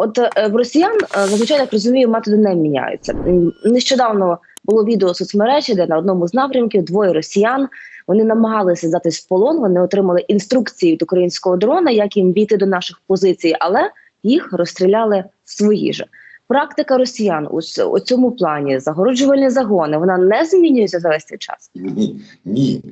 От е, в росіян е, зазвичай так розумію, методи не міняються. Нещодавно було відео соцмережі, де на одному з напрямків двоє росіян вони намагалися здатись в полон. Вони отримали інструкції від українського дрона, як їм війти до наших позицій, але їх розстріляли свої ж. Практика росіян у, цьому плані загороджувальні загони вона не змінюється за весь цей час. Ні, ні.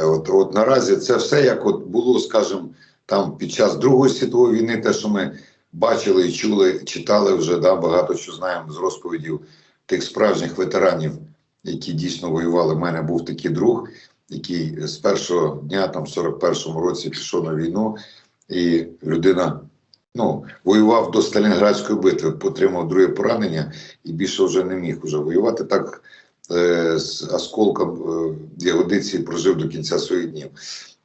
Е, От, от наразі це все як от було, скажімо, там під час Другої світової війни, те, що ми бачили і чули, читали вже, да, багато що знаємо з розповідів тих справжніх ветеранів, які дійсно воювали. У мене був такий друг, який з першого дня, там, в 41-му році, пішов на війну, і людина ну, воював до Сталінградської битви, отримав друге поранення і більше вже не міг вже воювати. Так е, з осколком е, ягодиці прожив до кінця своїх днів.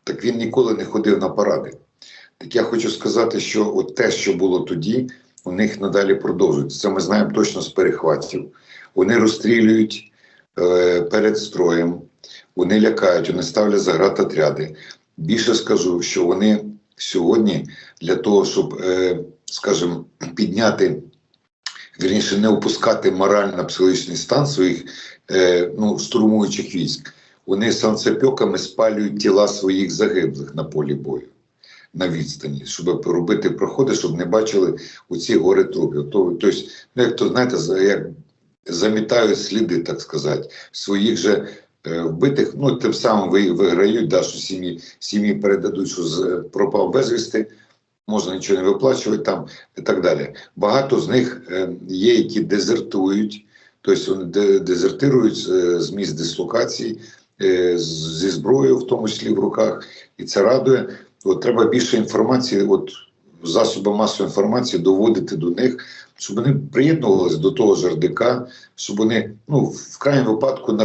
Так він ніколи не ходив на паради. Так я хочу сказати, що от те, що було тоді, у них надалі продовжується. Це ми знаємо точно з перехватів. Вони розстрілюють е, перед строєм, вони лякають, вони ставлять заградотряди. Більше скажу, що вони сьогодні для того, щоб, е, скажімо, підняти, вірніше, не опускати морально-психологічний стан своїх е, ну, штурмуючих військ, вони санцепьоками спалюють тіла своїх загиблих на полі бою на відстані, щоб робити проходи, щоб не бачили оці гори трупів. То, тобто, ну, як то знаєте, як замітають сліди, так сказати, своїх же е, вбитих, ну тим самим ви, виграють, да, що сім'ї сім'ї передадуть, що з, пропав безвісти, можна нічого не виплачувати там і так далі. Багато з них е, є, які дезертують, тобто вони дезертирують е, з місць дислокації, е, зі зброєю, в тому числі в руках, і це радує. От треба більше інформації, от засоби масової інформації доводити до них, щоб вони приєднувалися до того ж РДК, щоб вони ну, в крайньому випадку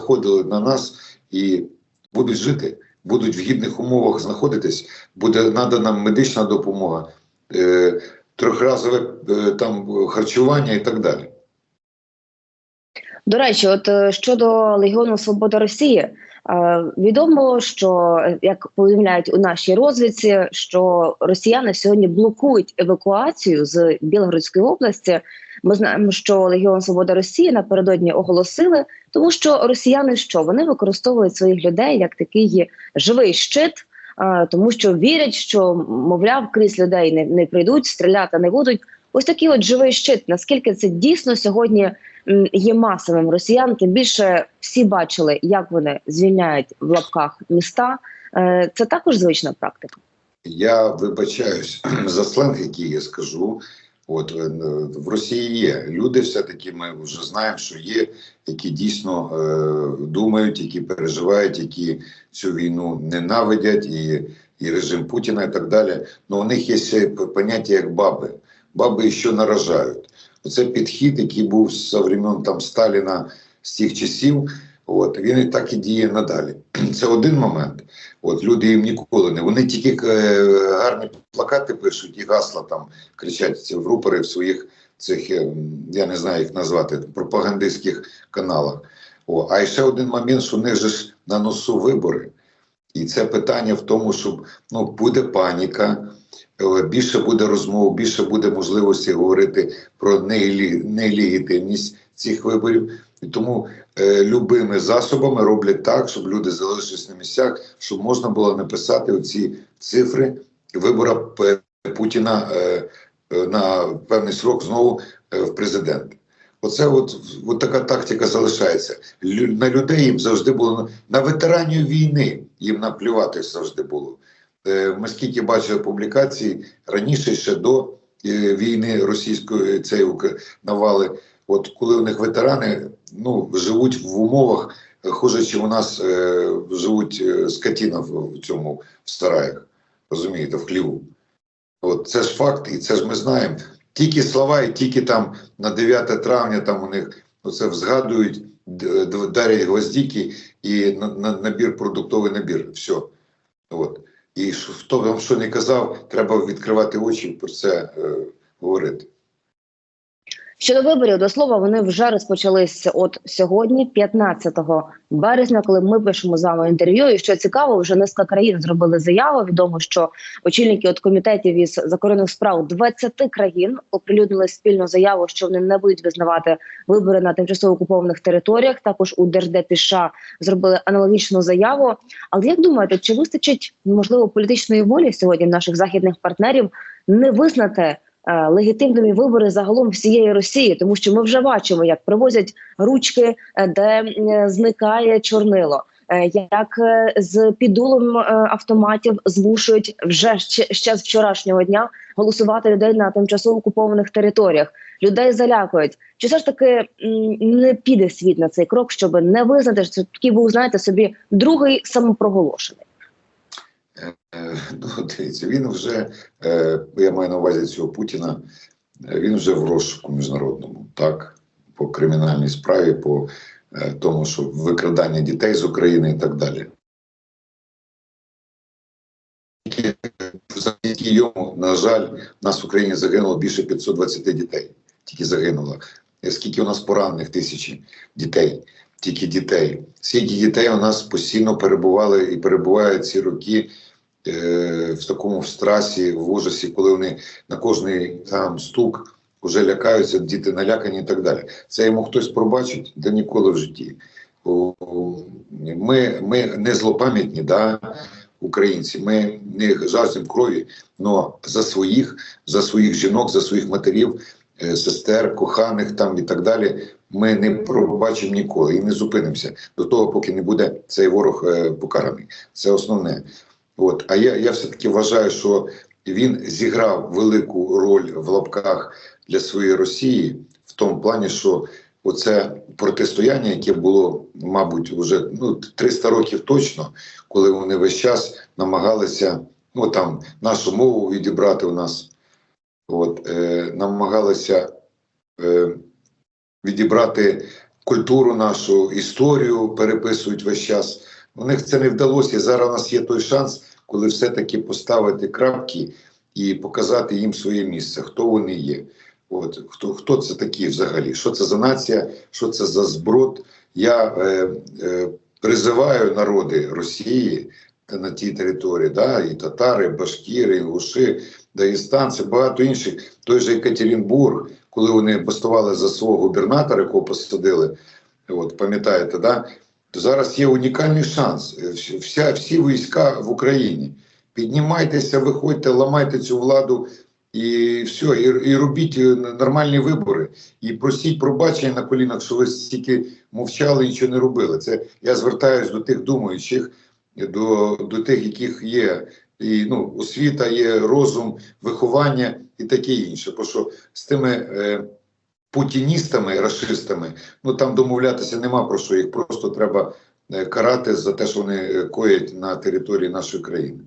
виходили на нас і будуть жити, будуть в гідних умовах знаходитись, буде надана медична допомога, е, трьохразове е, там харчування і так далі. До речі, от е, щодо Легіону Свобода Росії, е, відомо, що е, як повідомляють у нашій розвідці, що росіяни сьогодні блокують евакуацію з Білгородської області. Ми знаємо, що Легіон Свобода Росії напередодні оголосили, тому що росіяни що вони використовують своїх людей як такий живий щит. Тому що вірять, що мовляв, крізь людей не, не прийдуть, стріляти не будуть. Ось такий от живий щит. Наскільки це дійсно сьогодні є масовим росіян, тим більше всі бачили, як вони звільняють в лапках міста. Е, Це також звична практика. Я вибачаюсь за сленг, який я скажу. От е, в Росії є люди, все-таки ми вже знаємо, що є, які дійсно е, думають, які переживають, які цю війну ненавидять, і, і режим Путіна, і так далі. Ну у них є поняття як баби. Баби що наражають. Оце підхід, який був з времен там Сталіна з тих часів. От він і так і діє надалі. Це один момент. От люди їм ніколи не вони тільки е, гарні плакати пишуть і гасла там кричать в рупори в своїх цих е, я не знаю як назвати пропагандистських каналах. О, а ще один момент, що у них же ж на носу вибори, і це питання в тому, щоб ну буде паніка. е, Більше буде розмов, більше буде можливості говорити про нелегітимність цих виборів. І тому е, любими засобами роблять так, щоб люди залишились на місцях, щоб можна було написати оці цифри вибора Путіна е, е, на певний срок знову е, в президент. Оце от, от така тактика залишається. Лю- на людей їм завжди було на ветеранів війни їм наплювати завжди було. Е, Ми скільки бачили публікацій раніше ще до е, війни російської цієї навали. От коли у них ветерани ну, живуть в умовах, е, хуже, чим у нас е, живуть скотіна в, в цьому в сараях, розумієте, в хліву. От це ж факт, і це ж ми знаємо. Тільки слова, і тільки там на 9 травня там у них оце згадують, д- д- дарять гвоздіки і на, на, набір, продуктовий набір. Все. От. І хто вам що не казав, треба відкривати очі про це е, говорити. Щодо виборів, до слова, вони вже розпочалися от сьогодні, 15 березня, коли ми пишемо з вами інтерв'ю. І що цікаво, вже низка країн зробили заяву. Відомо, що очільники от комітетів із закордонних справ 20 країн оприлюднили спільну заяву, що вони не будуть визнавати вибори на тимчасово окупованих територіях. Також у Держдепі США зробили аналогічну заяву. Але як думаєте, чи вистачить можливо політичної волі сьогодні наших західних партнерів не визнати? Е, легітимними вибори загалом всієї Росії, тому що ми вже бачимо, як привозять ручки, е, де е, зникає чорнило. Як з підулом автоматів змушують вже ще, з вчорашнього дня голосувати людей на тимчасово окупованих територіях, людей залякують. Чи все ж таки не піде світ на цей крок, щоб не визнати, що такий був, знаєте, собі другий самопроголошений? Ну, дивіться, він вже, е, я маю на увазі цього Путіна, він вже в розшуку міжнародному, так, по кримінальній справі, по тому, що викрадання дітей з України і так далі. Завдяки йому, на жаль, у нас в Україні загинуло більше 520 дітей. Тільки загинуло. Скільки у нас поранених тисячі дітей, тільки дітей. Скільки дітей у нас постійно перебували і перебувають ці роки в такому в страсі, в ужасі, коли вони на кожний там стук вже лякаються, діти налякані і так далі. Це йому хтось пробачить, де ніколи в житті. Ми, ми не злопам'ятні, да, українці, ми не жаждемо крові, але за своїх, за своїх жінок, за своїх матерів, е, сестер, коханих там і так далі. Ми не пробачимо ніколи і не зупинимося до того, поки не буде цей ворог е, покараний. Це основне. От, а я, я все-таки вважаю, що він зіграв велику роль в лапках для своєї Росії в тому плані, що оце протистояння, яке було, мабуть, вже ну, 300 років точно, коли вони весь час намагалися ну, там, нашу мову відібрати у нас, от, е, намагалися е, відібрати культуру нашу, історію переписують весь час. У них це не вдалося. Зараз у нас є той шанс, коли все-таки поставити крапки і показати їм своє місце, хто вони є. От хто хто це такі взагалі? Що це за нація? Що це за зброд? Я е, е, призиваю народи Росії на тій території, да, і татари, і башкіри, і інгуші, дагестанці, багато інших. Той же Екатеринбург, коли вони бастували за свого губернатора, якого посадили, от пам'ятаєте, да? Зараз є унікальний шанс. Е, Вся, всі війська в Україні. Піднімайтеся, виходьте, ламайте цю владу і все, і, і робіть е, нормальні вибори. І просіть пробачення на колінах, що ви стільки мовчали і нічого не робили. Це я звертаюсь до тих думаючих, до, до тих, яких є і, ну, освіта, є розум, виховання і таке інше. Бо що з тими е, путіністами, расистами, ну там домовлятися нема про що, їх просто треба е, карати за те, що вони е, коять на території нашої країни.